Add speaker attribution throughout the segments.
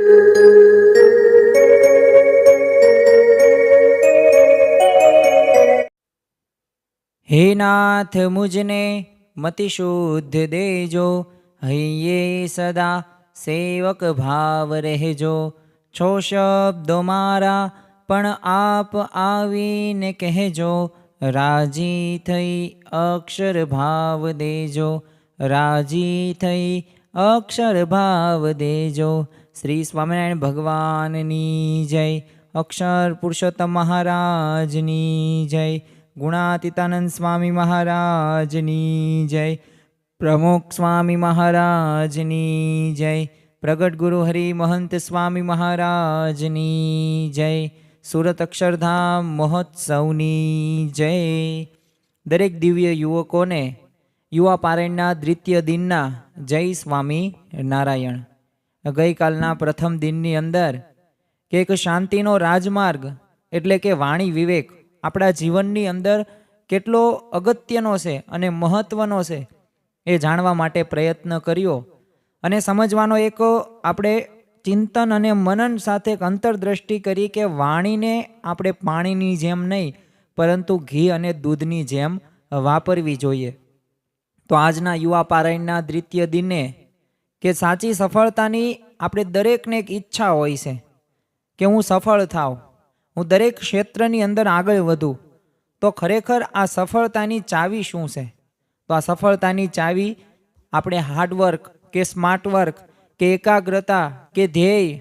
Speaker 1: હે નાથ, મુજને મતિ શુદ્ધ દેજો. હૈયે સદા સેવક ભાવ રહેજો. છો શબ્દો મારા, પણ આપ આવીને કહેજો. રાજી થઈ અક્ષર ભાવ દેજો. રાજી થઈ અક્ષર ભાવ દેજો. શ્રી સ્વામિનારાયણ ભગવાનની જય, અક્ષર પુરુષોત્તમ મહારાજની જય, ગુણાતીતાનંદ સ્વામી મહારાજની જય, પ્રમુખ સ્વામી મહારાજની જય, પ્રગટ ગુરુ હરિ મહંત સ્વામી મહારાજની જય, સુરત અક્ષરધામ મહોત્સવની જય. દરેક દિવ્ય યુવકોને યુવા પારાયણના દ્વિતીય દિનના જય સ્વામી નારાયણ. ગઈકાલના પ્રથમ દિનની અંદર કે એક શાંતિનો રાજમાર્ગ એટલે કે વાણી વિવેક આપણા જીવનની અંદર કેટલો અગત્યનો છે અને મહત્વનો છે એ જાણવા માટે પ્રયત્ન કર્યો. અને સમજવાનો એક આપણે ચિંતન અને મનન સાથે એક અંતરદ્રષ્ટિ કરી કે વાણીને આપણે પાણીની જેમ નહીં, પરંતુ ઘી અને દૂધની જેમ વાપરવી જોઈએ. તો આજના યુવા પારાયણના દ્વિતીય દિને કે સાચી સફળતાની આપણે દરેકને એક ઈચ્છા હોય છે કે હું સફળ થાવ હું દરેક ક્ષેત્રની અંદર આગળ વધું, તો ખરેખર આ સફળતાની ચાવી શું છે? તો આ સફળતાની ચાવી આપણે હાર્ડવર્ક કે સ્માર્ટ વર્ક કે એકાગ્રતા કે ધ્યેય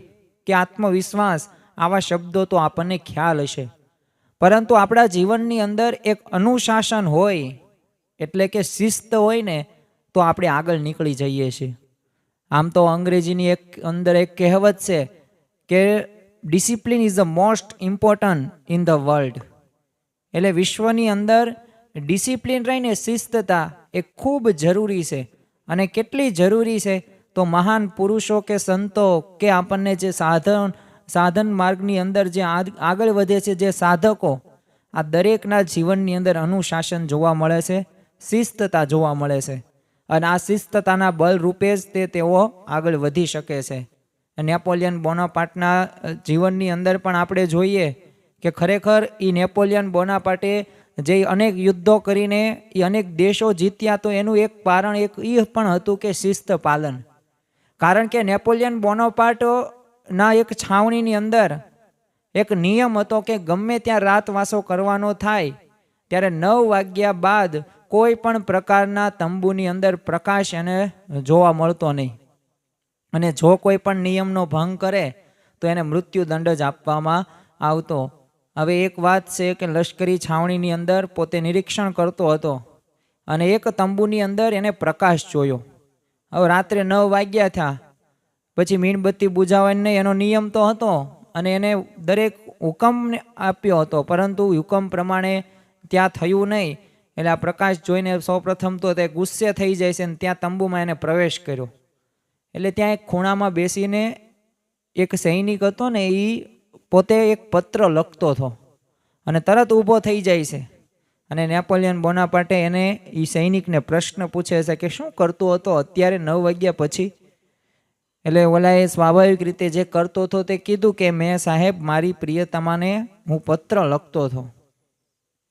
Speaker 1: કે આત્મવિશ્વાસ આવા શબ્દો તો આપણને ખ્યાલ હશે. પરંતુ આપણા જીવનની અંદર એક અનુશાસન હોય, એટલે કે શિસ્ત હોય ને, તો આપણે આગળ નીકળી જઈએ છીએ. આમ તો અંગ્રેજીની એક અંદર એક કહેવત છે કે discipline is the most important in the world એટલે વિશ્વની અંદર ડિસિપ્લિન રહીને શિસ્તતા એ ખૂબ જરૂરી છે. અને કેટલી જરૂરી છે તો મહાન પુરુષો કે સંતો કે આપણને જે સાધન સાધન માર્ગની અંદર જે આગ- આગળ વધે છે જે સાધકો, આ દરેકના જીવનની અંદર અનુશાસન જોવા મળે છે, શિસ્તતા જોવા મળે છે. અને આ શિસ્તતાના બલરૂપે જ તે તેઓ આગળ વધી શકે છે. નેપોલિયન બોનાપાર્ટના જીવનની અંદર પણ આપણે જોઈએ કે ખરેખર એ નેપોલિયન બોનાપાર્ટે જે અનેક યુદ્ધો કરીને એ અનેક દેશો જીત્યા તો એનું એક કારણ એક એ પણ હતું કે શિસ્ત પાલન. કારણ કે નેપોલિયન બોનાપાર્ટ એક છાવણીની અંદર એક નિયમ હતો કે ગમે ત્યાં રાતવાસો કરવાનો થાય, ત્યારે નવ વાગ્યા બાદ કોઈ પણ પ્રકારના તંબુની અંદર પ્રકાશ એને જોવા મળતો નહીં. અને જો કોઈ પણ નિયમનો ભંગ કરે, તો એને મૃત્યુદંડ જ આપવામાં આવતો. હવે એક વાત છે કે લશ્કરી છાવણીની અંદર પોતે નિરીક્ષણ કરતો હતો અને એક તંબુની અંદર એને પ્રકાશ જોયો. હવે રાત્રે નવ વાગ્યા થયા. પછી મીણબત્તી બુજાવવાની નહીં, એનો નિયમ તો હતો અને એને દરેક હુકમ આપ્યો હતો. પરંતુ હુકમ પ્રમાણે ત્યાં થયું નહીં. એટલે આ પ્રકાશ જોઈને સૌપ્રથમ તો તે ગુસ્સે થઈ જાય છે અને ત્યાં તંબુમાં એને પ્રવેશ કર્યો. એટલે ત્યાં એક ખૂણામાં બેસીને એક સૈનિક હતો ને એ પોતે એક પત્ર લખતો હતો. અને તરત ઊભો થઈ જાય છે. અને નેપોલિયન બોનાપાર્ટે એને એ સૈનિકને પ્રશ્ન પૂછે છે કે શું કરતો હતો અત્યારે નવ વાગ્યા પછી? એટલે ઓલાએ સ્વાભાવિક રીતે જે કરતો હતો તે કીધું કે, મેં સાહેબ, મારી પ્રિયતમાને હું પત્ર લખતો હતો.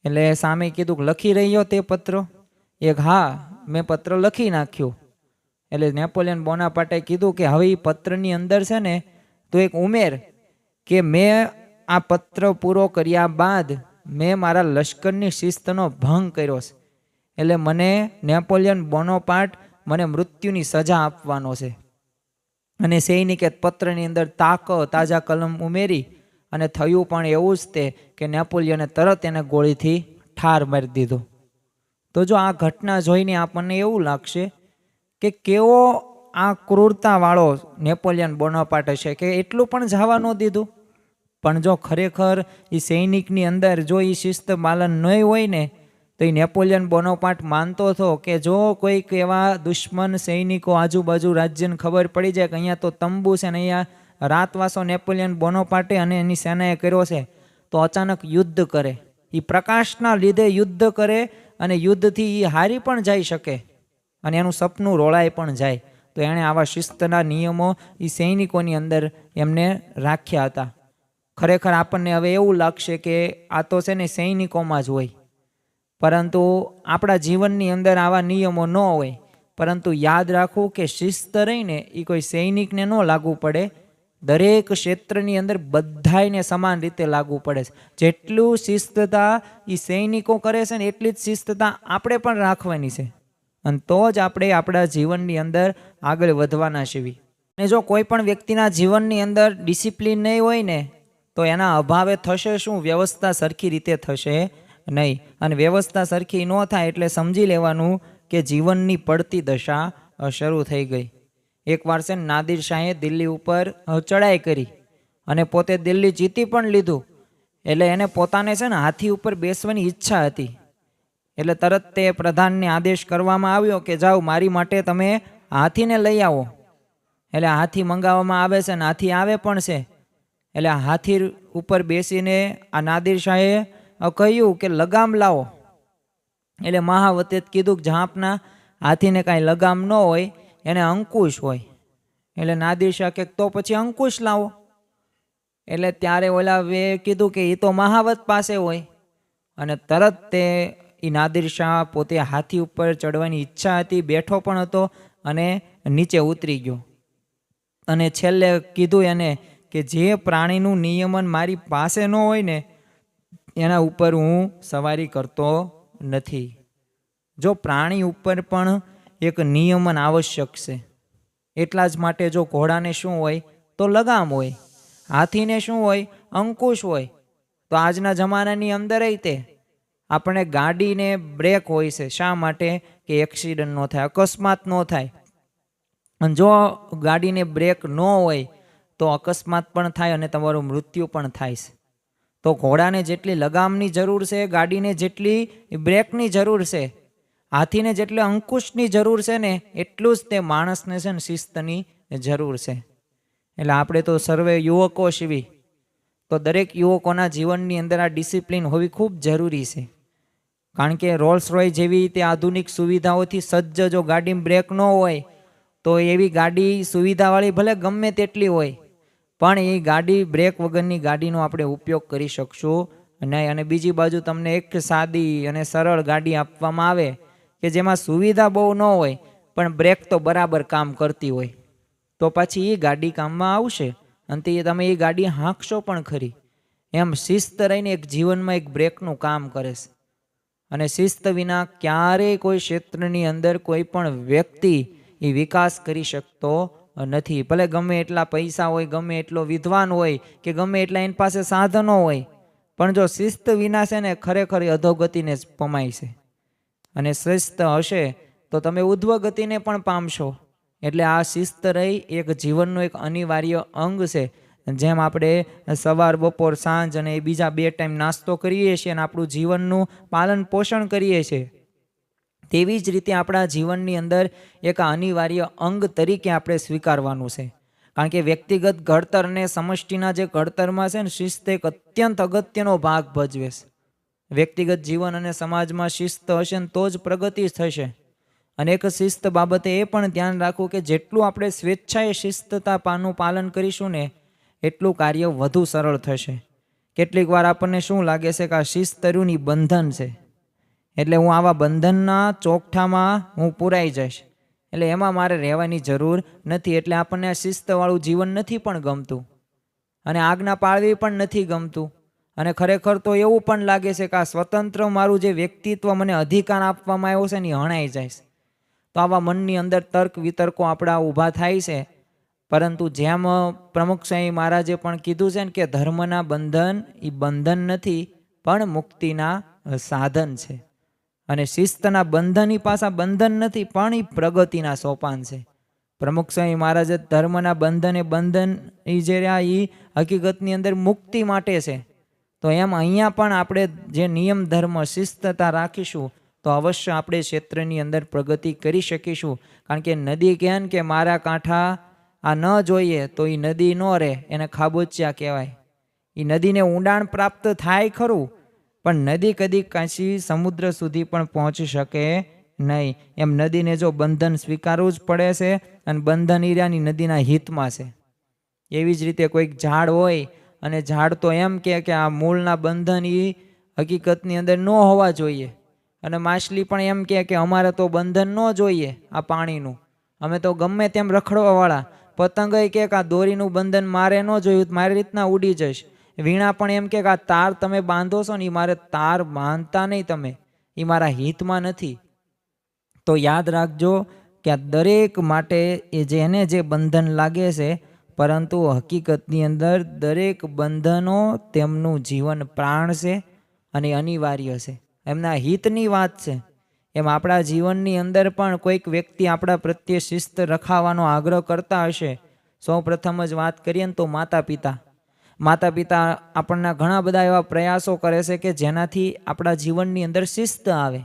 Speaker 1: એટલે સામે કીધું લખી રહ્યો તે પત્ર? એક, હા, મેં પત્ર લખી નાખ્યું. એટલે નેપોલિયન બોનાપાર્ટે કીધું કે હવે એ પત્રની અંદર છે ને, તો એક ઉમેર કે મેં આ પત્ર પૂરો કર્યા બાદ મેં મારા લશ્કરની શિસ્તનો ભંગ કર્યો છે. એટલે મને નેપોલિયન બોનોપાર્ટ મને મૃત્યુની સજા આપવાનો છે. અને સૈનિકે પત્રની અંદર તાક તાજા કલમ ઉમેરી અને થયું પણ એવું જ તે કે નેપોલિયને તરત એને ગોળીથી ઠાર મારી દીધો. તો જો આ ઘટના જોઈને આપણને એવું લાગશે કે કેવો આ ક્રૂરતાવાળો નેપોલિયન બોનોપાટ હશે કે એટલું પણ જવા ન દીધું. પણ જો ખરેખર એ સૈનિકની અંદર જો એ શિસ્ત પાલન નહીં હોય ને, તો એ નેપોલિયન બોનોપાટ માનતો હતો કે જો કોઈક એવા દુશ્મન સૈનિકો આજુબાજુ રાજ્યને ખબર પડી જાય કે અહીંયા તો તંબુ છે ને અહીંયા રાતવાસો નેપોલિયન બોનોપાર્ટે અને એની સેનાએ કર્યો છે, તો અચાનક યુદ્ધ કરે. એ પ્રકાશના લીધે યુદ્ધ કરે અને યુદ્ધથી એ હારી પણ જઈ શકે અને એનું સપનું રોળાય પણ જાય. તો એણે આવા શિસ્તના નિયમો એ સૈનિકોની અંદર એમને રાખ્યા હતા. ખરેખર આપણને હવે એવું લાગશે કે આ તો છે ને સૈનિકોમાં જ હોય. પરંતુ આપણા જીવનની અંદર આવા નિયમો ન હોય. પરંતુ યાદ રાખવું કે શિસ્ત રહીને એ કોઈ સૈનિકને ન લાગુ પડે દરેક ક્ષેત્રની અંદર બધાયને સમાન રીતે લાગુ પડે છે. જેટલું શિસ્તતા એ સૈનિકો કરે છે ને એટલી જ શિસ્તતા આપણે પણ રાખવાની છે. અને તો જ આપણે આપણા જીવનની અંદર આગળ વધવાના છીએ. અને જો કોઈ પણ વ્યક્તિના જીવનની અંદર ડિસિપ્લિન નહીં હોય ને, તો એના અભાવે થશે શું? વ્યવસ્થા સરખી રીતે થશે નહીં. અને વ્યવસ્થા સરખી ન થાય એટલે સમજી લેવાનું કે જીવનની પડતી દશા શરૂ થઈ ગઈ. એકવાર છે નાદિર શાહે દિલ્હી ઉપર ચડાઈ કરી અને પોતે દિલ્હી જીતી પણ લીધું. એટલે એને પોતાને છે ને હાથી ઉપર બેસવાની ઈચ્છા હતી. એટલે તરત તે પ્રધાનને આદેશ કરવામાં આવ્યો કે જાઓ મારી માટે તમે હાથીને લઈ આવો. એટલે હાથી મંગાવવામાં આવે છે ને હાથી આવે પણ છે. એટલે હાથી ઉપર બેસીને આ નાદિર શાહે કહ્યું કે લગામ લાવો. એટલે મહાવતે કીધું કે જાપના હાથીને કાંઈ લગામ ન હોય. એને અંકુશ હોય. એટલે નાદિર શાહ કે, તો પછી અંકુશ લાવો. એટલે ત્યારે ઓલા વે કીધું કે એ તો મહાવત પાસે હોય. અને તરત તે એ નાદિર શાહ પોતે હાથી ઉપર ચડવાની ઈચ્છા હતી, બેઠો પણ હતો અને નીચે ઉતરી ગયો. અને છેલ્લે કીધું એને કે, જે પ્રાણીનું નિયમન મારી પાસે ન હોય ને, એના ઉપર હું સવારી કરતો નથી. જો પ્રાણી ઉપર પણ એક નિયમન આવશ્યક છે. એટલા જ માટે જો ઘોડાને શું હોય તો લગામ હોય, હાથીને શું હોય, અંકુશ હોય. તો આજના જમાનાની અંદર તે. આપણે ગાડીને બ્રેક હોય છે, શા માટે? કે એક્સિડન્ટ ન થાય, અકસ્માત ન થાય. અને જો ગાડીને બ્રેક ન હોય, તો અકસ્માત પણ થાય અને તમારું મૃત્યુ પણ થાય છે. તો ઘોડાને જેટલી લગામની જરૂર છે, ગાડીને જેટલી બ્રેકની જરૂર છે હાથીને જેટલી અંકુશની જરૂર છે ને, એટલું જ તે માણસને છે ને શિસ્તની જરૂર છે. એટલે આપણે તો સર્વે યુવકો શિવી. તો દરેક યુવકોના જીવનની અંદર આ ડિસિપ્લિન હોવી ખૂબ જરૂરી છે. કારણ કે રોલ્સ રોય જેવી તે આધુનિક સુવિધાઓથી સજ્જ જો ગાડી બ્રેક ન હોય, તો એવી ગાડી સુવિધાવાળી ભલે ગમે તેટલી હોય, પણ એ ગાડી બ્રેક વગરની ગાડીનો આપણે ઉપયોગ કરી શકશું. નહીં અને બીજી બાજુ તમને એક સાદી અને સરળ ગાડી આપવામાં આવે. કે જેમાં સુવિધા બહુ ન હોય, પણ બ્રેક તો બરાબર કામ કરતી હોય. તો પછી એ ગાડી કામમાં આવશે અને તે તમે એ ગાડી હાંકશો પણ ખરી. એમ શિસ્ત રહીને એક જીવનમાં એક બ્રેકનું કામ કરે છે. અને શિસ્ત વિના ક્યારેય કોઈ ક્ષેત્રની અંદર કોઈ પણ વ્યક્તિ એ વિકાસ કરી શકતો નથી. ભલે ગમે એટલા પૈસા હોય, ગમે એટલો વિદ્વાન હોય, કે ગમે એટલા એની પાસે સાધનો હોય, પણ જો શિસ્ત વિના છે ને ખરેખર અધોગતિને જ પમાય છે. અને શિસ્ત હશે, તો તમે ઉધ્વ ગતિને પણ પામશો. એટલે આ શિસ્ત રહી એક જીવનનું એક અનિવાર્ય અંગ છે. જેમ આપણે સવાર, બપોર, સાંજ અને બીજા બે ટાઈમ નાસ્તો કરીએ છીએ અને આપણું જીવનનું પાલન પોષણ કરીએ છીએ. તેવી જ રીતે આપણા જીવનની અંદર એક અનિવાર્ય અંગ તરીકે આપણે સ્વીકારવાનું છે. કારણ કે વ્યક્તિગત ઘડતર અને સમષ્ટિના જે ઘડતરમાં છે ને શિસ્ત એક અત્યંત અગત્યનો ભાગ ભજવે છે. વ્યક્તિગત જીવન અને સમાજમાં શિસ્ત હશે ને તો જ પ્રગતિ થશે. અને એક શિસ્ત બાબતે એ પણ ધ્યાન રાખવું કે જેટલું આપણે સ્વેચ્છાએ શિસ્તતા પાનું પાલન કરીશું ને, એટલું કાર્ય વધુ સરળ થશે. કેટલીક વાર આપણને શું લાગે છે કે આ શિસ્તરુની બંધન છે? એટલે હું આવા બંધનના ચોકઠામાં હું પુરાઈ જઈશ. એટલે એમાં મારે રહેવાની જરૂર નથી, એટલે આપણને આ શિસ્તવાળું જીવન નથી પણ ગમતું. અને આજ્ઞા પાળવી પણ નથી ગમતું. અને ખરેખર તો એવું પણ લાગે છે કે આ સ્વતંત્ર મારું જે વ્યક્તિત્વ મને અધિકાર આપવામાં આવ્યો છે ને એ હણાઈ જાય છે. તો આવા મનની અંદર તર્ક વિતર્કો આપણા ઊભા થાય છે. પરંતુ જેમ પ્રમુખ સ્વામી મહારાજે પણ કીધું છે ને કે ધર્મના બંધન એ બંધન નથી, પણ મુક્તિના સાધન છે. અને શિસ્તના બંધનની પાછા બંધન નથી, પણ એ પ્રગતિના સોપાન છે. પ્રમુખ સ્વામી મહારાજે ધર્મના બંધન એ બંધન એ જે રહ્યા એ હકીકતની અંદર મુક્તિ માટે છે. તો એમ અહીંયા પણ આપણે જે નિયમ, ધર્મ, શિસ્તતા રાખીશું, તો અવશ્ય આપણે ક્ષેત્રની અંદર પ્રગતિ કરી શકીશું. કારણ કે નદી કહેન કે મારા કાંઠા આ ન જોઈએ તો એ નદી ન રહે, એને ખાબોચિયા કહેવાય. એ નદીને ઊંડાણ પ્રાપ્ત થાય ખરું, પણ નદી કદી કાંચી સમુદ્ર સુધી પણ પહોંચી શકે નહીં. એમ નદીને જો બંધન સ્વીકારવું જ પડે છે, અને બંધન ઈરાની નદીના હિતમાં છે. એવી જ રીતે કોઈક ઝાડ હોય અને ઝાડ તો એમ કે કે આ મૂળના બંધન એ હકીકતની અંદર ન હોવા જોઈએ. અને માછલી પણ એમ કહે કે અમારે તો બંધન ન જોઈએ આ પાણીનું. અમે તો ગમે તેમ રખડવાવાળા. પતંગ કે આ દોરીનું બંધન મારે ન જોયું મારી રીતના ઉડી જઈશ. વીણા પણ એમ કે આ તાર તમે બાંધો છો ને એ મારે તાર બાંધતા નહીં તમે. એ મારા હિતમાં નથી. તો યાદ રાખજો કે આ દરેક માટે એ જેને જે બંધન લાગે છે પરંતુ હકીકતની અંદર દરેક બંધનો તેમનું જીવન પ્રાણ છે અને અનિવાર્ય છે. એમના હિતની વાત છે. એમ આપણા જીવનની અંદર પણ કોઈક વ્યક્તિ આપણા પ્રત્યે શિસ્ત રખાવાનો આગ્રહ કરતા હશે. સૌ પ્રથમ જ વાત કરીએ ને તો માતા પિતા માતા પિતા આપણના ઘણા બધા એવા પ્રયાસો કરે છે કે જેનાથી આપણા જીવનની અંદર શિસ્ત આવે.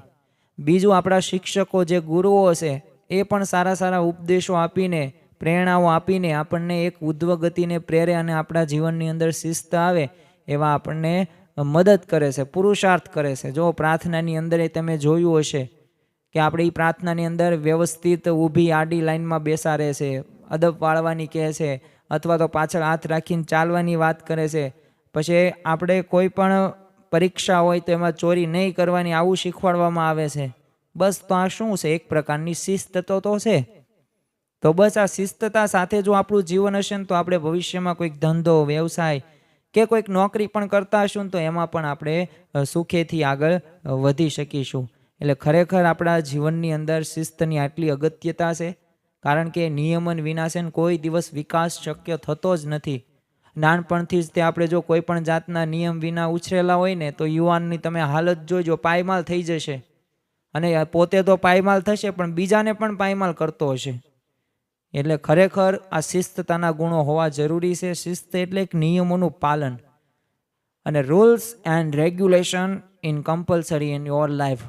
Speaker 1: બીજું આપણા શિક્ષકો જે ગુરુઓ છે, એ પણ સારા સારા ઉપદેશો આપીને પ્રેરણાઓ આપીને આપણને એક ઉદ્વગતિને પ્રેરે અને આપણા જીવનની અંદર શિસ્ત આવે એવા આપણને મદદ કરે છે, પુરુષાર્થ કરે છે. જો પ્રાર્થનાની અંદર એ તમે જોયું હશે કે આપણે એ પ્રાર્થનાની અંદર વ્યવસ્થિત ઊભી આડી લાઈનમાં બેસાડે છે, અદબ વાળવાની કહે છે, અથવા તો પાછળ હાથ રાખીને ચાલવાની વાત કરે છે. પછી આપણે કોઈ પણ પરીક્ષા હોય તો એમાં ચોરી નહીં કરવાની, આવું શીખવાડવામાં આવે છે. બસ તો આ શું છે? એક પ્રકારની શિસ્ત તો તો છે. તો બસ આ શિસ્તતા સાથે જો આપણું જીવન હશે ને તો આપણે ભવિષ્યમાં કોઈક ધંધો, વ્યવસાય કે કોઈક નોકરી પણ કરતા હશું તો એમાં પણ આપણે સુખેથી આગળ વધી શકીશું. એટલે ખરેખર આપણા જીવનની અંદર શિસ્તની આટલી અગત્યતા છે. કારણ કે નિયમન વિના છે ને કોઈ દિવસ વિકાસ શક્ય થતો જ નથી. નાનપણથી જ તે આપણે જો કોઈ પણ જાતના નિયમ વિના ઉછરેલા હોય ને તો યુવાનની તમે હાલત જોજો, પાયમાલ થઈ જશે. અને પોતે તો પાયમાલ થશે પણ બીજાને પણ પાયમાલ કરતો હશે. એટલે ખરેખર આ શિસ્તતાના ગુણો હોવા જરૂરી છે. શિસ્ત એટલે એક નિયમોનું પાલન. અને rules and regulation in compulsory in your life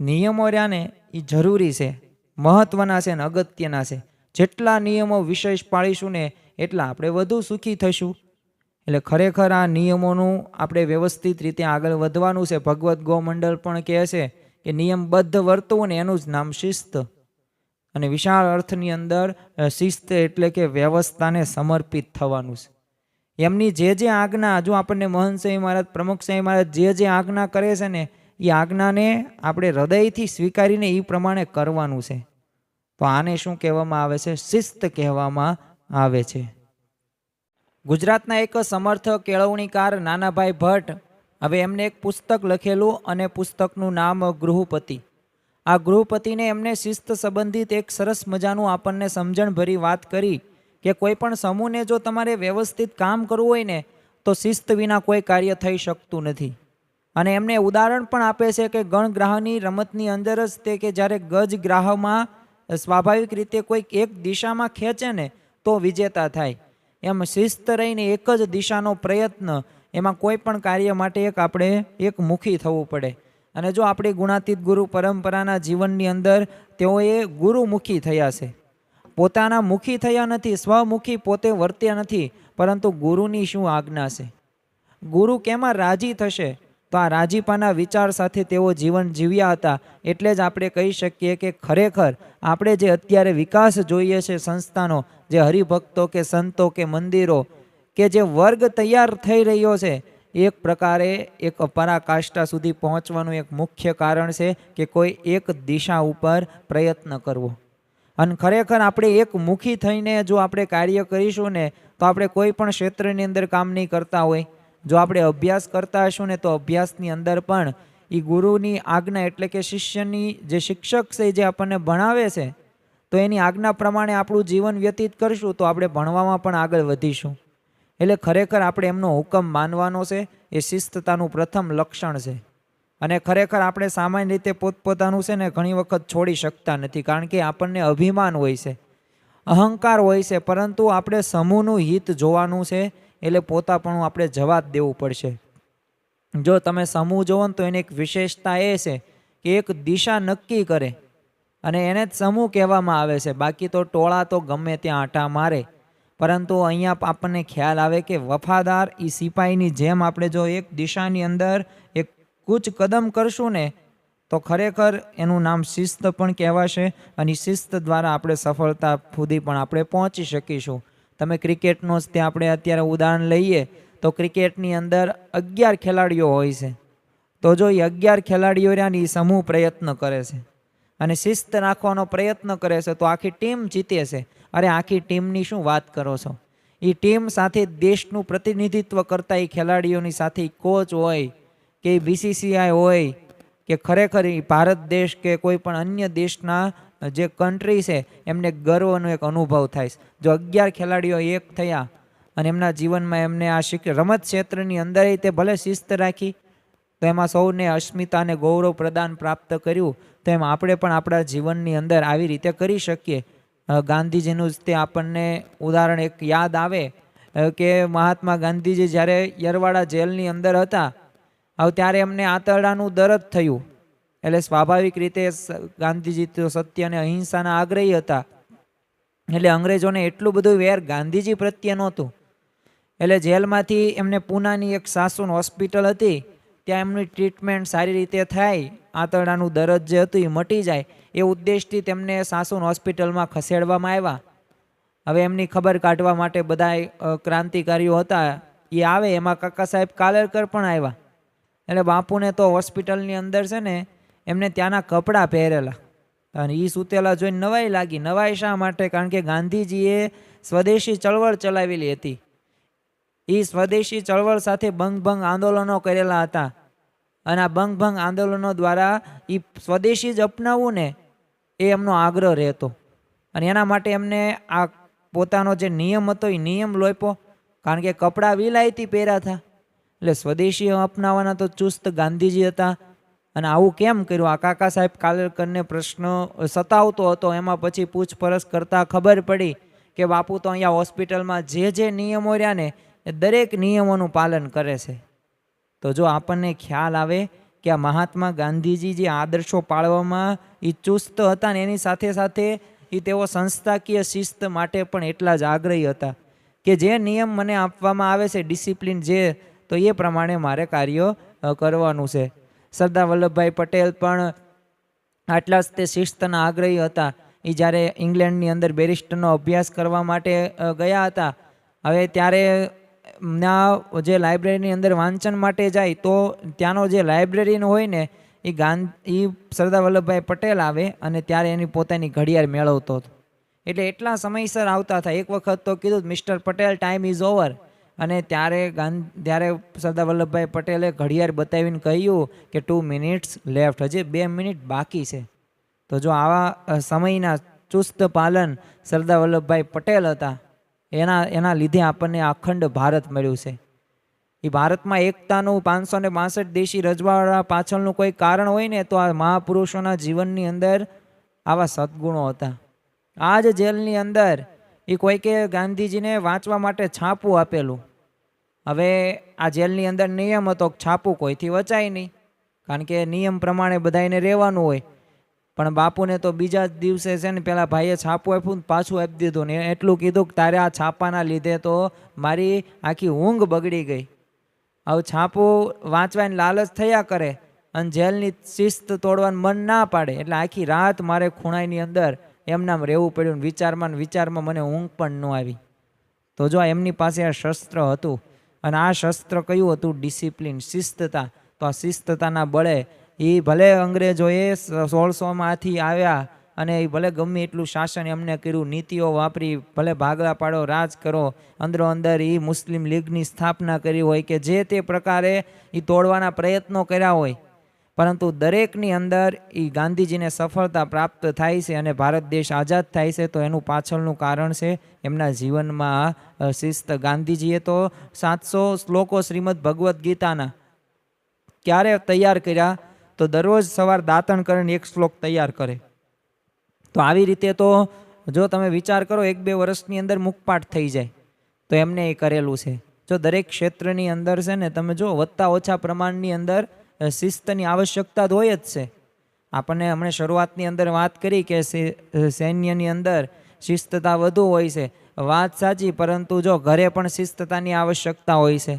Speaker 1: નિયમો રહ્યા ને એ જરૂરી છે. મહત્વના છે ને અગત્યના છે. જેટલા નિયમો વિશેષ પાળીશું ને એટલા આપણે વધુ સુખી થશું એટલે ખરેખર આ નિયમોનું આપણે વ્યવસ્થિત રીતે આગળ વધવાનું છે. ભગવદ્ ગોમંડળ પણ કહે છે કે નિયમબદ્ધ વર્તવું ને એનું જ નામ શિસ્ત. અને વિશાળ અર્થની અંદર શિસ્ત એટલે કે વ્યવસ્થાને સમર્પિત થવાનું છે. એમની જે જે આજ્ઞા હજુ આપણને મહંત સ્વામી મહારાજ પ્રમુખસિંહ મહારાજ જે જે આજ્ઞા કરે છે ને, એ આજ્ઞાને આપણે હૃદયથી સ્વીકારીને એ પ્રમાણે કરવાનું છે. તો આને શું કહેવામાં આવે છે? શિસ્ત કહેવામાં આવે છે. ગુજરાતના એક સમર્થ કેળવણીકાર નાનાભાઈ ભટ્ટ, હવે એમને એક પુસ્તક લખેલું અને પુસ્તકનું નામ ગૃહપતિ. આ ગૃહપતિને એમને શિસ્ત સંબંધિત એક સરસ મજાનું આપણને સમજણભરી વાત કરી કે કોઈ પણ સમૂહને જો તમારે વ્યવસ્થિત કામ કરવું હોય ને, તો શિસ્ત વિના કોઈ કાર્ય થઈ શકતું નથી. અને એમને ઉદાહરણ પણ આપે છે કે ગણગ્રાહની રમતની અંદર જ તે કે જ્યારે ગજ ગ્રાહમાં સ્વાભાવિક રીતે કોઈક એક દિશામાં ખેંચે ને, તો વિજેતા થાય. એમ શિસ્ત રહીને એક જ દિશાનો પ્રયત્ન, એમાં કોઈ પણ કાર્ય માટે એક આપણે એક મુખી થવું પડે. અને જો આપણી ગુણાતીત ગુરુ પરંપરાના જીવનની અંદર તેઓએ ગુરુમુખી થયા છે. પોતાના મુખી થયા નથી, સ્વમુખી પોતે વર્ત્યા નથી, પરંતુ ગુરુની શું આજ્ઞા છે? ગુરુ કેમાં રાજી થશે? તો આ રાજીપાના વિચાર સાથે તેઓ જીવન જીવ્યા હતા. એટલે જ આપણે કહી શકીએ કે ખરેખર આપણે જે અત્યારે વિકાસ જોઈએ છે સંસ્થાનો, જે હરિભક્તો કે સંતો કે મંદિરો, કે જે વર્ગ તૈયાર થઈ રહ્યો છે એક પ્રકારે એક પરાકાષ્ઠા સુધી પહોંચવાનું એક મુખ્ય કારણ છે કે કોઈ એક દિશા ઉપર પ્રયત્ન કરવો. અને ખરેખર આપણે એક મુખી થઈને જો આપણે કાર્ય કરીશું ને, તો આપણે કોઈ પણ ક્ષેત્રની અંદર કામ નહીં કરતા હોય. જો આપણે અભ્યાસ કરતા હશું ને, તો અભ્યાસની અંદર પણ એ ગુરુની આજ્ઞા એટલે કે શિષ્યની જે શિક્ષક છે જે આપણને ભણાવે છે, તો એની આજ્ઞા પ્રમાણે આપણું જીવન વ્યતીત કરશું, તો આપણે ભણવામાં પણ આગળ વધીશું. એટલે ખરેખર આપણે એમનો હુકમ માનવાનો છે, એ શિસ્તતાનું પ્રથમ લક્ષણ છે. અને ખરેખર આપણે સામાન્ય રીતે પોતપોતાનું છે ને ઘણી વખત છોડી શકતા નથી, કારણ કે આપણને અભિમાન હોય છે, અહંકાર હોય છે, પરંતુ આપણે સમૂહનું હિત જોવાનું છે, એટલે પોતાપણું આપણે જવા દેવું પડશે. જો તમે સમૂહ જોવો ને તો એની એક વિશેષતા એ છે કે એક દિશા નક્કી કરે. અને એને જ સમૂહ કહેવામાં આવે છે. બાકી તો ટોળા તો ગમે ત્યાં આંટા મારે. પરંતુ અહીંયા આપણને ખ્યાલ આવે કે વફાદાર એ સિપાહીની જેમ આપણે જો એક દિશાની અંદર એક કૂચ કદમ કરશું ને, તો ખરેખર એનું નામ શિસ્ત પણ કહેવાશે અને શિસ્ત દ્વારા આપણે સફળતા સુધી પણ આપણે પહોંચી શકીશું. તમે ક્રિકેટનો જ તે આપણે અત્યારે ઉદાહરણ લઈએ, તો ક્રિકેટની અંદર અગિયાર ખેલાડીઓ હોય છે. તો જો એ અગિયાર ખેલાડીઓ રહ્યા ને એ સમૂહ પ્રયત્ન કરે છે. અને શિસ્ત રાખવાનો પ્રયત્ન કરે છે, તો આખી ટીમ જીતે છે. અરે, આખી ટીમની શું વાત કરો છો? એ ટીમ સાથે દેશનું પ્રતિનિધિત્વ કરતા એ ખેલાડીઓની સાથે કોચ હોય કે બીસીસીઆઈ હોય કે ખરેખર એ ભારત દેશ કે કોઈ પણ અન્ય દેશના જે કન્ટ્રી છે, એમને ગર્વનો એક અનુભવ થાય જો અગિયાર ખેલાડીઓ એક થયા અને એમના જીવનમાં એમને આ શીખ રમત ક્ષેત્રની અંદર તે ભલે શિસ્ત રાખી, તો એમાં સૌને અસ્મિતા અને ગૌરવ પ્રદાન પ્રાપ્ત કર્યું. તો એમ આપણે પણ આપણા જીવનની અંદર આવી રીતે કરી શકીએ. ગાંધીજીનું જ તે આપણને ઉદાહરણ એક યાદ આવે કે મહાત્મા ગાંધીજી જ્યારે યરવાડા જેલની અંદર હતા હવે ત્યારે એમને આંતરડાનું દરદ થયું. એટલે સ્વાભાવિક રીતે ગાંધીજી તો સત્ય અને અહિંસાના આગ્રહી હતા. એટલે અંગ્રેજોને એટલું બધું વેર ગાંધીજી પ્રત્યે નહોતું. એટલે જેલમાંથી એમને પૂનાની એક સાસુન હોસ્પિટલ હતી, ત્યાં એમની ટ્રીટમેન્ટ સારી રીતે થાય આંતરડાનું દરજ જે હતું, એ મટી જાય. એ ઉદ્દેશથી તેમને સાસુન હોસ્પિટલમાં ખસેડવામાં આવ્યા. હવે એમની ખબર કાઢવા માટે બધા ક્રાંતિકારીઓ હતા. એ આવે, એમાં કાકા સાહેબ કાલેરકર પણ આવ્યા. એટલે બાપુને તો હોસ્પિટલની અંદર છે ને, એમને ત્યાંના કપડાં પહેરેલા. અને એ સૂતેલા જોઈને નવાઈ લાગી. નવાઈ શા માટે? કારણ કે ગાંધીજીએ સ્વદેશી ચળવળ ચલાવેલી હતી. એ સ્વદેશી ચળવળ સાથે ભંગ ભંગ આંદોલનો કરેલા હતા. અને આ બંગ ભંગ આંદોલનો દ્વારા એ સ્વદેશી જ અપનાવવું ને એ એમનો આગ્રહ રહેતો. અને એના માટે એમને આ પોતાનો જે નિયમ હતો એ નિયમ લોપ્યો. કારણ કે કપડાં વિલાયતી પહેર્યા હતા. એટલે સ્વદેશી અપનાવવાના તો ચુસ્ત ગાંધીજી હતા. અને આવું કેમ કર્યું? આ કાકા સાહેબ કાલેલકરને પ્રશ્ન સતાવતો હતો. એમાં પછી પૂછપરછ કરતાં ખબર પડી કે બાપુ તો અહીંયા હોસ્પિટલમાં જે જે નિયમો રહ્યા ને એ દરેક નિયમોનું પાલન કરે છે. તો જો આપણને ખ્યાલ આવે કે આ મહાત્મા ગાંધીજી જે આદર્શો પાળવામાં એ ચુસ્ત હતા ને એની સાથે સાથે એ તેઓ સંસ્થાકીય શિસ્ત માટે પણ એટલા જ આગ્રહી હતા કે જે નિયમ મને આપવામાં આવે છે, ડિસિપ્લિન જે, તો એ પ્રમાણે મારે કાર્ય કરવાનું છે. સરદાર વલ્લભભાઈ પટેલ પણ આટલા જ તે શિસ્તના આગ્રહી હતા. એ જ્યારે ઇંગ્લેન્ડની અંદર બેરિસ્ટરનો અભ્યાસ કરવા માટે ગયા હતા. હવે ત્યારે ના, જે લાઇબ્રેરીની અંદર વાંચન માટે જાય, તો ત્યાંનો જે લાઇબ્રેરીનો હોય ને એ ગાન એ સરદાર વલ્લભભાઈ પટેલ આવે અને ત્યારે એની પોતાની ઘડિયાળ મેળવતો હતો. એટલે એટલા સમયસર આવતા હતા. એક વખત તો કીધું mister Patel, time is over. અને ત્યારે ગાંધ ત્યારે સરદાર વલ્લભભાઈ પટેલે ઘડિયાળ બતાવીને કહ્યું કે, ટુ મિનિટ્સ લેફ્ટ. હજી બે મિનિટ બાકી છે. તો જો આવા સમયના ચુસ્ત પાલન સરદાર વલ્લભભાઈ પટેલ હતા એના એના લીધે આપણને અખંડ ભારત મળ્યું છે. એ ભારતમાં એકતાનું પાંચસો ને બાસઠ દેશી રજવાડા પાછળનું કોઈ કારણ હોય ને તો આ મહાપુરુષોના જીવનની અંદર આવા સદગુણો હતા. આ જ જેલની અંદર એ કોઈકે ગાંધીજીને વાંચવા માટે છાપું આપેલું. હવે આ જેલની અંદર નિયમ હતો છાપું કોઈથી વચાય નહીં. કારણ કે નિયમ પ્રમાણે બધાને રહેવાનું હોય. પણ બાપુને તો બીજા જ દિવસે છે ને પેલા ભાઈએ છાપું આપ્યું ને પાછું આપી દીધું ને એટલું કીધું કે તારે આ છાપાના લીધે તો મારી આખી ઊંઘ બગડી ગઈ. હવે છાપું વાંચવાની લાલચ થયા કરે અને જેલની શિસ્ત તોડવાનું મન ના પાડે. એટલે આખી રાત મારે ખૂણાઈની અંદર એમનામ રહેવું પડ્યું વિચારમાં વિચારમાં મને ઊંઘ પણ ન આવી. તો જો એમની પાસે આ શસ્ત્ર હતું અને આ શસ્ત્ર કયું હતું? ડિસિપ્લિન, શિસ્તતા. તો આ શિસ્તતાના બળે એ ભલે અંગ્રેજોએ સોળસોમાંથી આવ્યા અને એ ભલે ગમે એટલું શાસન એમને કર્યું, નીતિઓ વાપરી, ભલે ભાગલા પાડો રાજ કરો, અંદરો અંદર એ મુસ્લિમ લીગની સ્થાપના કરી હોય કે જે તે પ્રકારે એ તોડવાના પ્રયત્નો કર્યા હોય. પરંતુ દરેકની અંદર એ ગાંધીજીને સફળતા પ્રાપ્ત થાય છે અને ભારત દેશ આઝાદ થાય છે, તો એનું પાછળનું કારણ છે એમના જીવનમાં શિસ્ત. ગાંધીજીએ તો સાતસો શ્લોકો શ્રીમદ ભગવદ્ ગીતાના ક્યારે તૈયાર કર્યા? તો દરરોજ સવાર દાંતણ કરીને એક શ્લોક તૈયાર કરે. તો આવી રીતે તો જો તમે વિચાર કરો, એક બે વર્ષની અંદર મુખપાઠ થઈ જાય, તો એમને એ કરેલું છે. જો દરેક ક્ષેત્રની અંદર છે ને, તમે જો વધતા ઓછા પ્રમાણની અંદર શિસ્તની આવશ્યકતા તો હોય જ છે. આપણને હમણાં શરૂઆતની અંદર વાત કરી કે સૈન્યની અંદર શિસ્તતા વધુ હોય છે. વાત સાચી, પરંતુ જો ઘરે પણ શિસ્તતાની આવશ્યકતા હોય છે.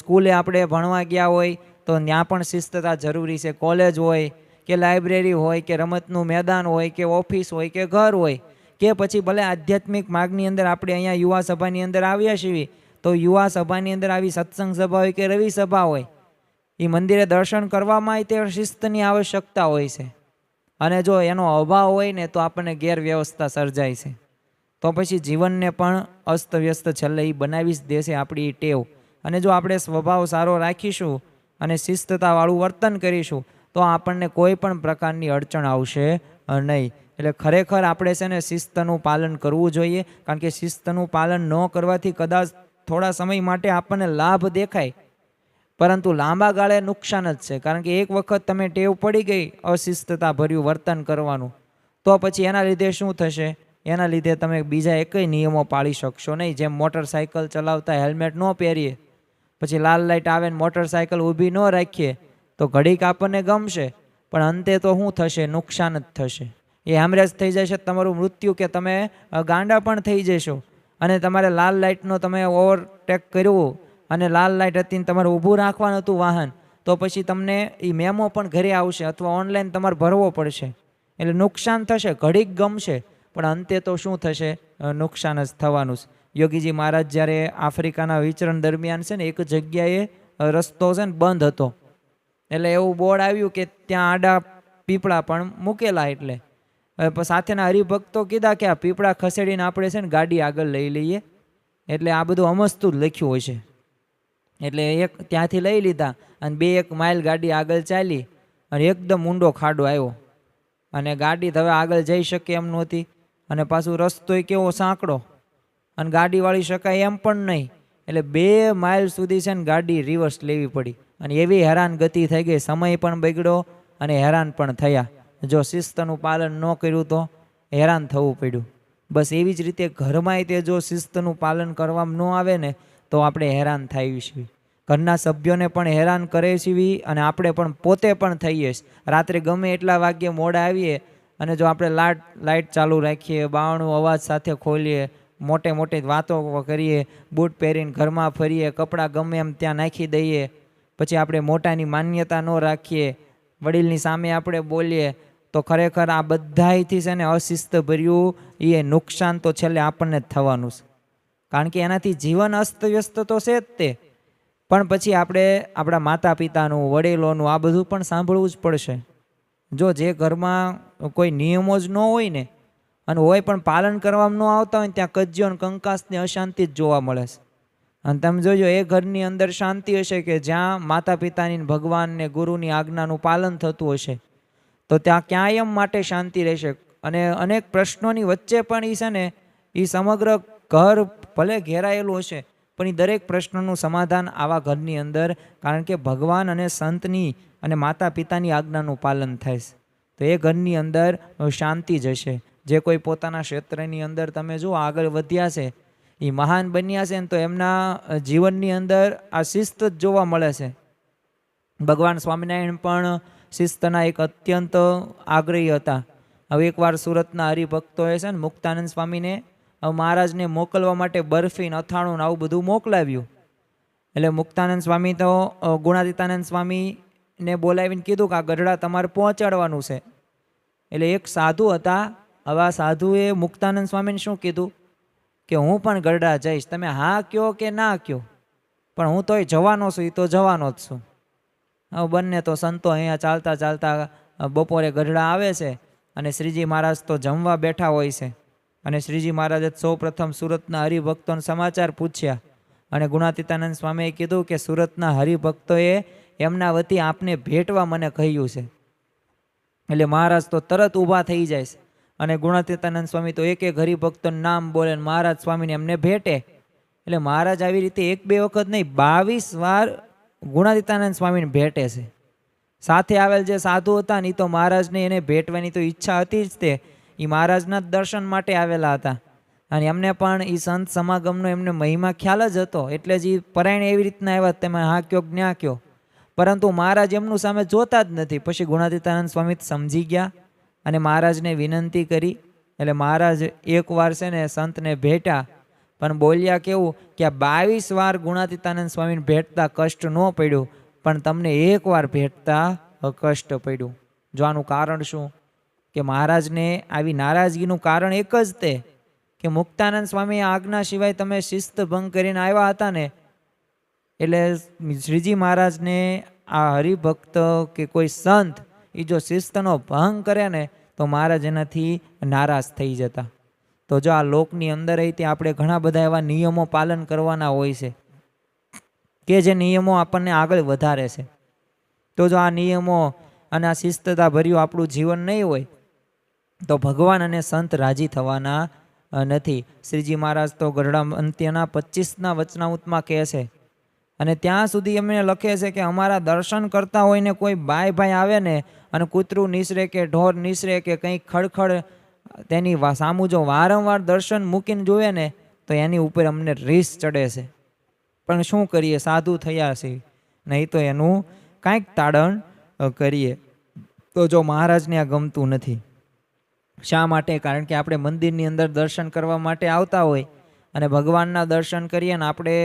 Speaker 1: સ્કૂલે આપણે ભણવા ગયા હોય તો ત્યાં પણ શિસ્તતા જરૂરી છે. કોલેજ હોય કે લાઇબ્રેરી હોય કે રમતનું મેદાન હોય કે ઓફિસ હોય કે ઘર હોય કે પછી ભલે આધ્યાત્મિક માર્ગની અંદર આપણે અહીંયા યુવા સભાની અંદર આવ્યા છીએ, તો યુવા સભાની અંદર આવી સત્સંગ સભા હોય કે રવિ સભા હોય, એ મંદિરે દર્શન કરવામાં તે શિસ્તની આવશ્યકતા હોય છે. અને જો એનો અભાવ હોય ને તો આપણને ગેરવ્યવસ્થા સર્જાય છે. તો પછી જીવનને પણ અસ્તવ્યસ્ત છેલ્લે એ બનાવી જ દેશે આપણી ટેવ. અને જો આપણે સ્વભાવ સારો રાખીશું અને શિસ્તતાવાળું વર્તન કરીશું, તો આપણને કોઈ પણ પ્રકારની અડચણ આવશે નહીં. એટલે ખરેખર આપણે છે ને શિસ્તનું પાલન કરવું જોઈએ, કારણ કે શિસ્તનું પાલન ન કરવાથી કદાચ થોડા સમય માટે આપણને લાભ દેખાય. પરંતુ લાંબા ગાળે નુકસાન જ છે, કારણ કે એક વખત તમે ટેવ પડી ગઈ અશિસ્તતા ભર્યું વર્તન કરવાનું, તો પછી એના લીધે શું થશે? એના લીધે તમે બીજા એકય નિયમો પાળી શકશો નહીં, જેમ મોટરસાયકલ ચલાવતા હેલ્મેટ ન પહેરીએ. પછી લાલ લાઇટ આવે ને મોટરસાયકલ ઊભી ન રાખીએ, તો ઘડીક આપણને ગમશે, પણ અંતે તો શું થશે? નુકસાન જ થશે. એ હેમરેજ થઈ જશે તમારું મૃત્યુ કે તમે ગાંડા પણ થઈ જશો. અને તમારે લાલ લાઇટનો તમે ઓવરટેક કર્યું અને લાલ લાઇટ હતી તમારે ઊભું રાખવાનું હતું વાહન, તો પછી તમને એ મેમો પણ ઘરે આવશે અથવા ઓનલાઈન તમારે ભરવો પડશે. એટલે નુકસાન થશે, ઘડીક ગમશે, પણ અંતે તો શું થશે? નુકસાન જ થવાનું છે. યોગીજી મહારાજ જ્યારે આફ્રિકાના વિચરણ દરમિયાન છે ને એક જગ્યાએ રસ્તો છે ને બંધ હતો. એટલે એવું બોર્ડ આવ્યું કે ત્યાં આડા પીપળા પણ મૂકેલા એટલે. સાથેના હરિભક્તો કીધા કે આ પીપળા ખસેડીને આપણે છે ને ગાડી આગળ લઈ લઈએ. એટલે આ બધું અમસ્તું જ લખ્યું હોય છે. એટલે એક ત્યાંથી લઈ લીધા અને બે એક માઇલ ગાડી આગળ ચાલી અને એકદમ ઊંડો ખાડો આવ્યો. અને ગાડી હવે આગળ જઈ શકે એમ નહોતી. અને પાછું રસ્તોય કેવો સાંકડો. અને ગાડી વાળી શકાય એમ પણ નહીં. એટલે બે માઇલ સુધી છે ને ગાડી રિવર્સ લેવી પડી. અને એવી હેરાન ગતિ થઈ ગઈ, સમય પણ બગડ્યો અને હેરાન પણ થયા. જો શિસ્તનું પાલન ન કર્યું તો હેરાન થવું પડ્યું. બસ એવી જ રીતે ઘરમાંય તે જો શિસ્તનું પાલન કરવામાં ન આવે ને, તો આપણે હેરાન થઈએ છીએ. ઘરના સભ્યોને પણ હેરાન કરે છીએ અને આપણે પણ પોતે પણ થઈએ રાત્રે ગમે એટલા વાગ્યે મોડા આવીએ અને જો આપણે લાટ લાઇટ ચાલુ રાખીએ બાવણું અવાજ સાથે ખોલીએ મોટે મોટી વાતો કરીએ, બૂટ પહેરીને ઘરમાં ફરીએ, કપડાં ગમે એમ ત્યાં નાખી દઈએ. પછી આપણે મોટાની માન્યતા ન રાખીએ, વડીલની સામે આપણે બોલીએ, તો ખરેખર આ બધાયથી છે ને અશિસ્ત ભર્યું એ નુકસાન તો છેલ્લે આપણને જ થવાનું છે. કારણ કે એનાથી જીવન અસ્તવ્યસ્ત તો છે જ તે. પણ પછી આપણે આપણા માતા પિતાનું વડીલોનું, આ બધું પણ સાંભળવું જ પડશે. જો જે ઘરમાં કોઈ નિયમો જ ન હોય ને અને હોય પણ પાલન કરવામાં ન આવતા હોય ત્યાં કજ્જો અને કંકાસની અશાંતિ જ જોવા મળે છે. અને તમે જોજો, એ ઘરની અંદર શાંતિ હશે કે જ્યાં માતા પિતાની ભગવાનને ગુરુની આજ્ઞાનું પાલન થતું હશે, તો ત્યાં ક્યાંયમ માટે શાંતિ રહેશે. અને અનેક પ્રશ્નોની વચ્ચે પણ એ છે ને એ સમગ્ર ઘર ભલે ઘેરાયેલું હશે, પણ એ દરેક પ્રશ્નનું સમાધાન આવા ઘરની અંદર, કારણ કે ભગવાન અને સંતની અને માતા પિતાની આજ્ઞાનું પાલન થાય છે. તો એ ઘરની અંદર શાંતિ જ હશે. જે કોઈ પોતાના ક્ષેત્રની અંદર તમે જુઓ, આગળ વધ્યા છે, એ મહાન બન્યા છે ને તો એમના જીવનની અંદર આ શિસ્ત જ જોવા મળે છે. ભગવાન સ્વામિનારાયણ પણ શિસ્તના એક અત્યંત આગ્રહી હતા. હવે એકવાર સુરતના હરિભક્તોએ છે ને મુક્તાનંદ સ્વામીને મહારાજને મોકલવા માટે બરફી અથાણું આવું બધું મોકલાવ્યું. એટલે મુક્તાનંદ સ્વામી તો ગુણાતીતાનંદ સ્વામીને બોલાવીને કીધું કે આ ગઢડા તમારે પહોંચાડવાનું છે. એટલે એક સાધુ હતા હવે આ સાધુએ મુક્તાનંદ સ્વામીને શું કીધું? કે હું પણ ગઢડા જઈશ. તમે હા કયો કે ના કયો? પણ હું તોય જવાનો છું એ તો જવાનો જ છું. હવે બંને તો સંતો અહીંયા ચાલતા ચાલતા બપોરે ગઢડા આવે છે અને શ્રીજી મહારાજ તો જમવા બેઠા હોય છે. અને શ્રીજી મહારાજે સૌ પ્રથમ સુરતના હરિભક્તોને સમાચાર પૂછ્યા. અને ગુણાતીતાનંદ સ્વામીએ કીધું કે સુરતના હરિભક્તોએ એમના વતી આપને ભેટવા મને કહ્યું છે. એટલે મહારાજ તો તરત ઊભા થઈ જાય છે. અને ગુણાતીતાનંદ સ્વામી તો એક એક હરિભક્તોનું નામ બોલે મહારાજ સ્વામીને એમને ભેટે. એટલે મહારાજ આવી રીતે એક બે વખત નહીં, બાવીસ વાર ગુણાતીતાનંદ સ્વામીને ભેટે છે. સાથે આવેલ જે સાધુ હતા ને એ તો મહારાજને એને ભેટવાની તો ઈચ્છા હતી જ તે. એ મહારાજના દર્શન માટે આવેલા હતા. અને એમને પણ એ સંત સમાગમનો એમને મહિમા ખ્યાલ જ હતો. એટલે જ એ પરાયણ એવી રીતના આવ્યા, તમે હા કયો જ્ઞા કયો પરંતુ મહારાજ એમનું સામે જોતા જ નથી. પછી ગુણાતીતાનંદ સ્વામી સમજી ગયા. અને મહારાજને વિનંતી કરી. એટલે મહારાજ એકવાર છે ને સંતને ભેટા પણ બોલ્યા કેવું કે આ બાવીસ વાર ગુણાતીતાનંદ સ્વામીને ભેટતા કષ્ટ ન પડ્યું. પણ તમને એકવાર ભેટતા કષ્ટ પડ્યું. જો આનું કારણ શું? કે મહારાજને આવી નારાજગીનું કારણ એક જ તે, કે મુક્તાનંદ સ્વામી આજ્ઞા સિવાય તમે શિસ્ત ભંગ કરીને આવ્યા હતા ને. એટલે શ્રીજી મહારાજને આ હરિભક્ત કે કોઈ સંત એ જો શિસ્તનો ભંગ કરે ને, તો મહારાજ એનાથી નારાજ થઈ જતા. તો જો આ લોકની અંદર તે આપણે ઘણા બધા એવા નિયમો પાલન કરવાના હોય છે, કે જે નિયમો આપણને આગળ વધારે છે. તો જો આ નિયમો અને આ શિસ્તતા ભર્યું આપણું જીવન નહીં હોય, તો ભગવાન અને સંત રાજી થવાના નથી. શ્રીજી મહારાજ તો ગરડા અંત્યના પચીસના વચનાઉતમાં કહે છે અને ત્યાં સુધી એમને લખે છે કે અમારા દર્શન કરતા હોય ને કોઈ બાય ભાઈ આવે ને અને કૂતરું નિસરે કે ઢોર નિસરે કે કંઈક ખડખડ તેની સામું જો વારંવાર દર્શન મૂકીને જોવે ને, તો એની ઉપર અમને રીસ ચડે છે. પણ શું કરીએ? સાધુ થયા છે. નહીં તો એનું કાંઈક તાડણ કરીએ. તો જો મહારાજને આ ગમતું નથી. શા માટે? કારણ કે આપણે મંદિરની અંદર દર્શન કરવા માટે આવતા હોય અને ભગવાનના દર્શન કરીએ ને આપણે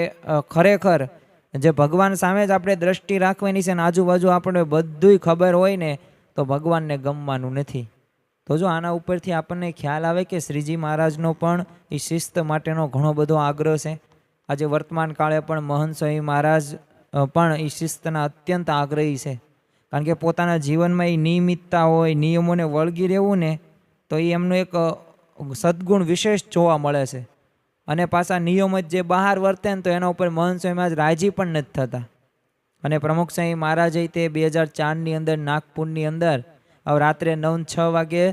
Speaker 1: ખરેખર જે ભગવાન સામે જ આપણે દ્રષ્ટિ રાખવાની છે ને આજુબાજુ આપણે બધુંય ખબર હોય ને, તો ભગવાનને ગમવાનું નથી. તો જો આના ઉપરથી આપણને ખ્યાલ આવે કે શ્રીજી મહારાજનો પણ એ શિસ્ત માટેનો ઘણો બધો આગ્રહ છે. આજે વર્તમાન કાળે પણ મહંતસ્વામી મહારાજ પણ એ શિસ્તના અત્યંત આગ્રહી છે. કારણ કે પોતાના જીવનમાં એ નિયમિતતા હોય, નિયમોને વળગી રહેવું ને, તો એ એમનું એક સદગુણ સદ્ગુણ વિશેષ જોવા મળે છે. અને પાછા નિયમ જ બહાર વર્તે ને તો એના ઉપર મહંત સ્વામી રાજી પણ નથી થતા. અને પ્રમુખ સ્વામી મહારાજે તે બે હજાર ચારની અંદર નાગપુરની અંદર રાત્રે નવ છ વાગે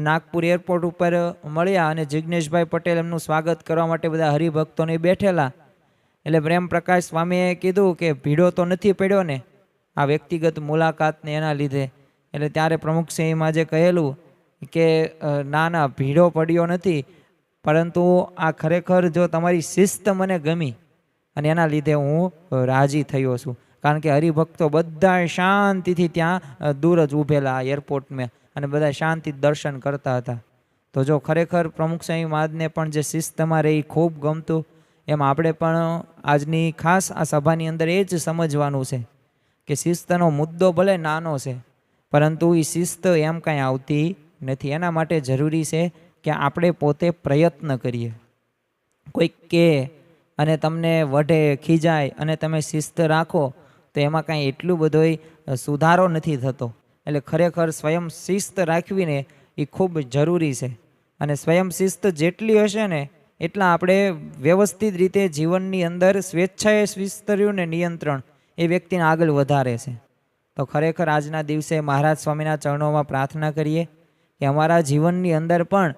Speaker 1: નાગપુર એરપોર્ટ ઉપર મળ્યા અને જિજ્ઞેશભાઈ પટેલ એમનું સ્વાગત કરવા માટે બધા હરિભક્તોને બેઠેલા. એટલે પ્રેમ પ્રકાશ સ્વામીએ કીધું કે ભીડો તો નથી પડ્યો ને આ વ્યક્તિગત મુલાકાતને એના લીધે. એટલે ત્યારે પ્રમુખ સિંહમાં જે કહેલું કે ના ના, ભીડો પડ્યો નથી. પરંતુ આ ખરેખર જો તમારી શિસ્ત મને ગમી અને એના લીધે હું રાજી થયો છું. કારણ કે હરિભક્તો બધા શાંતિથી ત્યાં દૂર જ ઊભેલા એરપોર્ટમાં અને બધા શાંતિ દર્શન કરતા હતા. તો જો ખરેખર પ્રમુખ સ્વામી મહારાજને પણ જે શિસ્તમાં રહી ખૂબ ગમતું, એમ આપણે પણ આજની ખાસ આ સભાની અંદર એ જ સમજવાનું છે કે શિસ્તનો મુદ્દો ભલે નાનો છે, પરંતુ એ શિસ્ત એમ કાંઈ આવતી નથી. એના માટે જરૂરી છે કે આપણે પોતે પ્રયત્ન કરીએ. કોઈક કે અને તમને વઢે ખીજાય અને તમે શિસ્ત રાખો, તો એમાં કાંઈ એટલું બધોય સુધારો નથી થતો. એટલે ખરેખર સ્વયં શિસ્ત રાખવીને એ ખૂબ જરૂરી છે. અને સ્વયં શિસ્ત જેટલી હશે ને, એટલા આપણે વ્યવસ્થિત રીતે જીવનની અંદર સ્વેચ્છાએ શિસ્ત રહ્યું ને નિયંત્રણ, એ વ્યક્તિને આગળ વધારે છે. તો ખરેખર આજના દિવસે મહારાજ સ્વામીના ચરણોમાં પ્રાર્થના કરીએ કે અમારા જીવનની અંદર પણ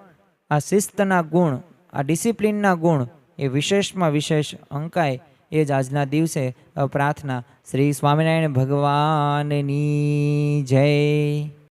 Speaker 1: આ શિસ્તના ગુણ, આ ડિસિપ્લિનના ગુણ એ વિશેષમાં વિશેષ અંકાય એ જ આજના દિવસે પ્રાર્થના. શ્રી સ્વામિનારાયણ ભગવાનની જય.